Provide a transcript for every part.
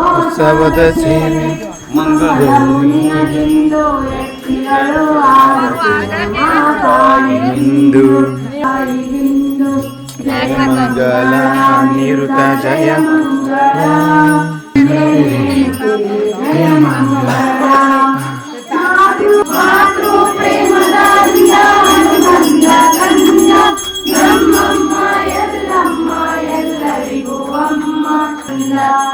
ಉತ್ಸವದ ಹಿಂದೂ ಜಯ ಮಂಗಲ ನಿರುತ ಜಯ 감사합니다.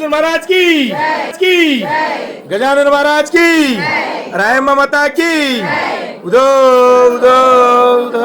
अर्जुन महाराज की की। गजानन महाराज की। राय ममता की। उदो उदो उदो।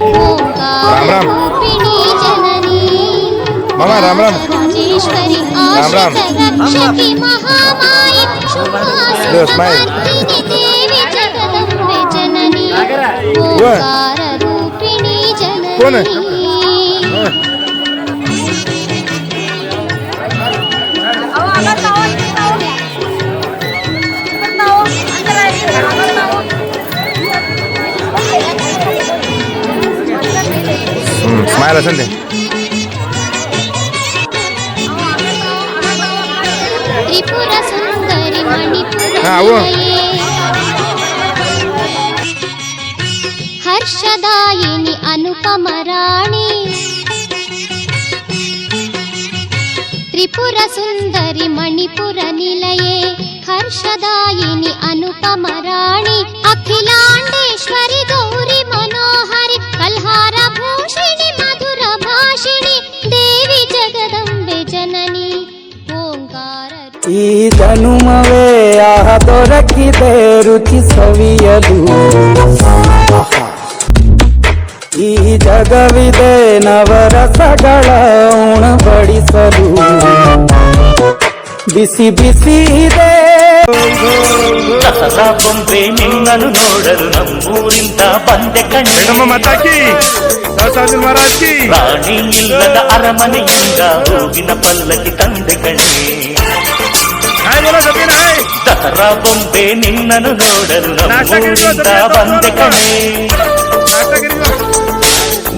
రామ్ రామ్. మామ రామ్ రామ్. రామ్ రామ్. స్మైల్. దేవి అసండి త్రిపుర సుందరి. హర్షదాయిని అనుపమరాణి. త్రిపుర సుందరి మణిపుర నిలయే హర్షదాయిని అనుపమరాణి. అఖిలాండేశ్వరి ಈ ಜನುಮವೇ ಆಹ ದೊರಕಿದೆ ರುಚಿ ಸವಿಯಲು ಈ ಜಗವಿದೆ ನವರಸಗಳ ಉಣಬಡಿಸಲು ಬಿಸಿ ಬಿಸಿ ಇದೆ ಸದಾ ಪೊಂಬೆ ನಿನ್ನನ್ನು ನೋಡಲು ನಮ್ಮೂರಿಂದ ಬಂದೆ ಕಣ್ಣ ಮಾತಾಕಿ ರಾಣಿ ಇಲ್ಲದ ಅರಮನೆಯಿಂದ ಹೂವಿನ ಪಲ್ಲಕ್ಕಿ ತಂದೆ ಕಣ್ಣಿ ಕಾತರ ಬೊಂಬೆ ನಿನ್ನನ್ನು ನೋಡಲು ನಮ್ಮೂರಿಂದ ಬಂದೆ ಕಣೆ.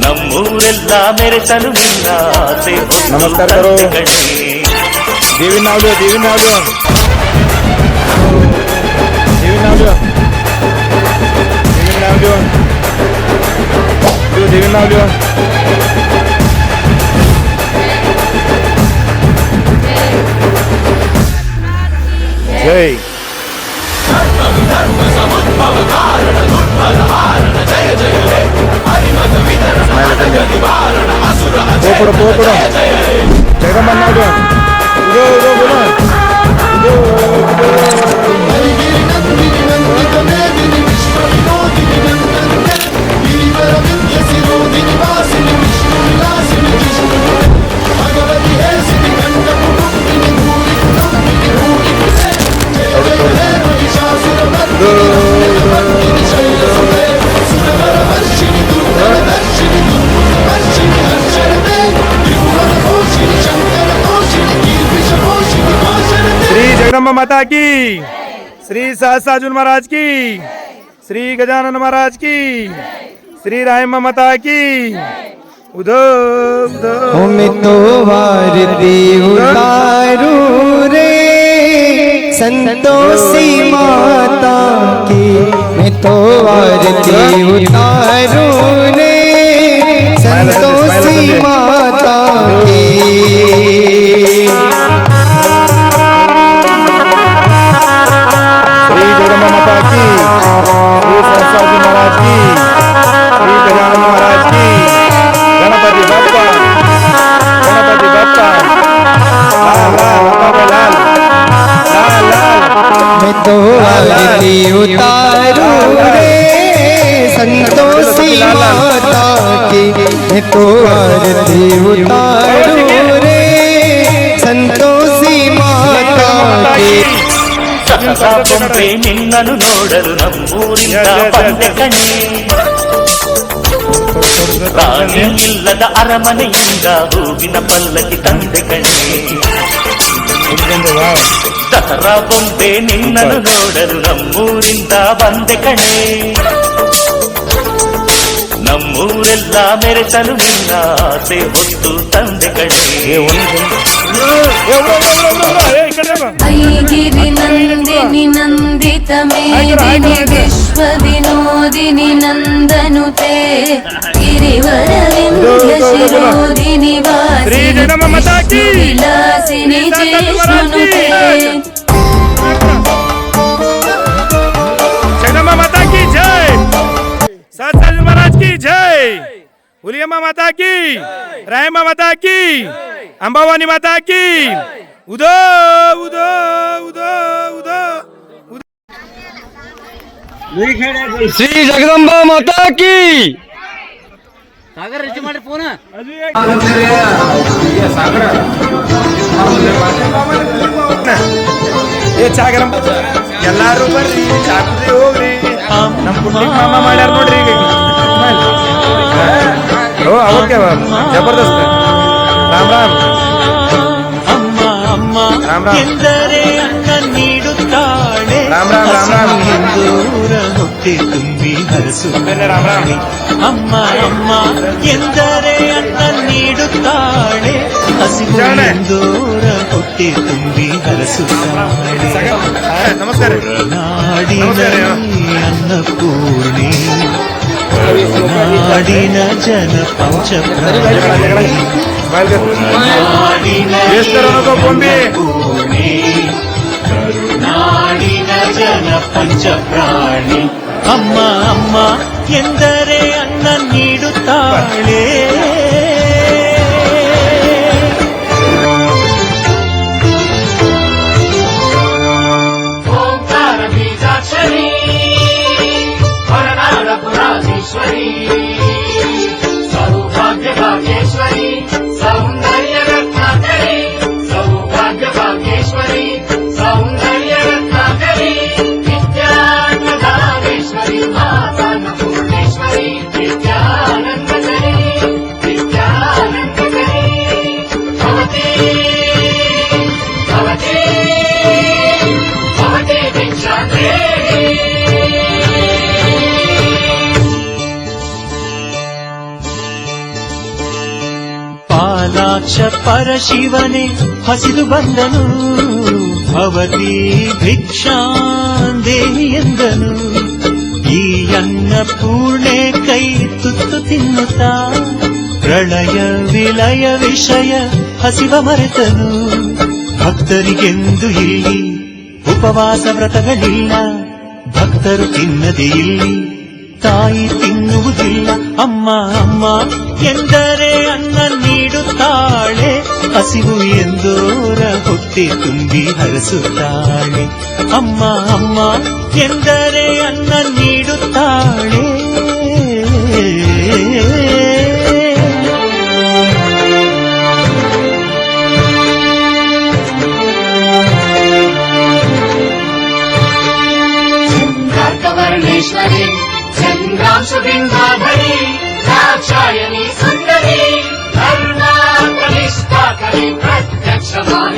ನಮ್ಮೂರೆಲ್ಲ ಮೆರೆಸಲು ನಿನ್ನ ಆಸೆ ನಮಸ್ಕಾರಗಳು ಕಣೆ ದೇವಿನ జై పోకూడదు పోకూడదు జగమన్నాడు. माता की। श्री सहसाजुन महाराज की। श्री गजानन महाराज की। श्री राय माता की। उधम उधम तो रे। संतोषी माता की। मैं तो उतारू रे। संतोषी माता उतारूं रे संतोषी माता की ಸಹಸಾ ಬೊಂಬೆ ನಿನ್ನನು ನೋಡಲು ನಮ್ಮೂರಿಂದ ಬಂದೆ ಕಣೆ ರಾಣಿ ಇಲ್ಲದ ಅರಮನೆಯಿಂದ ಹೂವಿನ ಪಲ್ಲಕ್ಕಿ ತಂದೆ ಕಣೆ ದಸರಾ ಬೊಂಬೆ ನಿನ್ನನು ನೋಡಲು ನಮ್ಮೂರಿಂದ ಬಂದೆ ಕಣೆ ಮಿಂದ ಮೆರೆಸಲು ಮಿಂದ ಆಸೆ ಹೊತ್ತು ತಂದೆ ಕಡೆ ಐಗಿರಿ ನಂದಿನಿ ನಂದಿತ ಮೇದಿನಿ ವಿಶ್ವ ವಿನೋದಿನಿ ನಂದನುತೆ ಗಿರಿವರ ವಿಂಧ್ಯ ಶಿರೋದಿನಿ ವಾಸಿ ವಿಲಾಸಿನಿ ಜೇಷ್ಮನುತೆ जय सत्संग महाराज की जय ಹುಲಿಯಮ್ಮ ಮಾತಾಕಿ ರಾಯಮ್ಮ ಮಾತಾಕಿ ಅಂಬಾವಾನಿ ಮಾತಾಕಿ ಉದೋ ಉದೋ ಉದೋ ಉದೋ ಶ್ರೀ ಜಗದಂಬ ಮಾತಾಕಿ ಸಾಗರ ರೆಜಿ ಮಾಡಿ ಫೋನ್. ಏ ಸಾಗರ ಎಲ್ಲಾರು ಬರ್ರಿ ಹೋಗ್ರಿ. ನಮ್ಮ ಮಾಡ್ಯಾರ ನೋಡ್ರಿ. ಈಗ ಓ ಅವಕ್ಕೆ ಜಬರ್ದಸ್ತ್ ರಾಮ್ ರಾಮ್ ಅಮ್ಮ ಅಮ್ಮ ರಾಮ್ ರಾಮ್. ಎಂದರೆ ಅನ್ನ ನೀಡುತ್ತಾಳೆ ರಾಮ್ ರಾಮ್ ರಾಮ್ ರಾಮ್. ದೂರ ಹೊಟ್ಟೆ ತುಂಬಿ ಹರಸು ಬೆನ್ನೆ ರಾಮ್ ರಾಮ್ ಅಮ್ಮ ಅಮ್ಮ ಎಂದರೆ ಅನ್ನ ನೀಡುತ್ತಾಳೆ ಹಸಿವು ಜಾಣೆ. ದೂರ ಹೊಟ್ಟೆ ತುಂಬಿ ಹರಸುತ್ತಾಳೆ ಸಗ- ನಮಸ್ಕಾರ ರೀ. ನಮಸ್ಕಾರ ರೀ. ನಾಡಿನ ಜನ ಪಂಚ ನಾಡಿನ ಜನ ಪಂಚ ಪ್ರಾಣಿ ಅಮ್ಮ ಅಮ್ಮ ಎಂದರೆ ಅನ್ನ ನೀಡುತ್ತಾಳೆ. ಪರಶಿವನೇ ಹಸಿದು ಬಂದನು, ಭವತಿ ಭಿಕ್ಷಾಂದೇಹಿ ಎಂದನು. ಈ ಅನ್ನ ಪೂರ್ಣೆ ಕೈ ತುತ್ತು ತಿನ್ನುತ್ತಾ, ಪ್ರಳಯ ವಿಲಯ ವಿಷಯ ಹಸಿವ ಮರೆತನು. ಭಕ್ತರಿಗೆಂದು ಇಲ್ಲಿ ಉಪವಾಸ ವ್ರತಗಳಿಲ್ಲ, ಭಕ್ತರು ತಿನ್ನದೆ ಇಲ್ಲಿ ತಾಯಿ ತಿನ್ನುವುದಿಲ್ಲ, ಅಮ್ಮ ಅಮ್ಮ ಎಂದರೆ ಅನ್ನ ನೀಡುತ್ತಾಳೆ. ಹಸಿವು ಎಂದೋರ ಹೊಟ್ಟೆ ತುಂಬಿ ಹರಸುತ್ತಾಳೆ. ಅಮ್ಮ ಅಮ್ಮ ಎಂದರೆ ಅನ್ನ ನೀಡುತ್ತಾಳೆ. Hey, hey, get some money.